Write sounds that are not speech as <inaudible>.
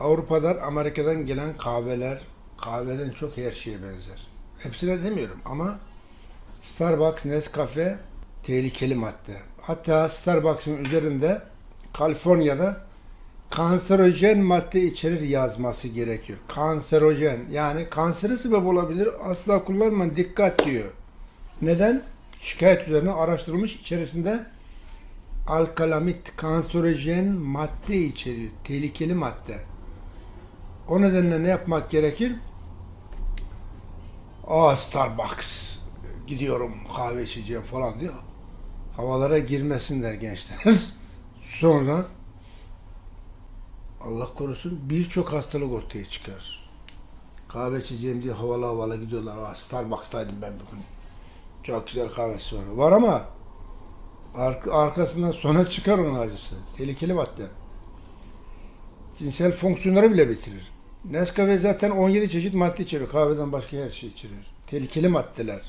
Avrupa'dan, Amerika'dan gelen kahveler kahveden çok her şeye benzer. Hepsine demiyorum ama Starbucks, Nescafe tehlikeli madde. Hatta Starbucks'ın üzerinde Kaliforniya'da kanserojen madde içerir yazması gerekiyor. Kanserojen yani kansere sebep olabilir. Asla kullanmayın dikkat diyor. Neden? Şikayet üzerine araştırılmış içerisinde alkalamit kanserojen madde içeriyor. Tehlikeli madde. O nedenle ne yapmak gerekir? Aa Starbucks gidiyorum kahve içeceğim falan diyor. Havalara girmesinler gençler. <laughs> Sonra Allah korusun birçok hastalık ortaya çıkar. Kahve içeceğim diye havalı havalı gidiyorlar. Aa, Starbucks'taydım ben bugün. Çok güzel kahvesi var. Var ama ark- arkasından sona çıkar onun acısı. Tehlikeli madde. Cinsel fonksiyonları bile bitirir. Nescafe zaten 17 çeşit madde içeriyor. Kahveden başka her şey içeriyor. Tehlikeli maddeler.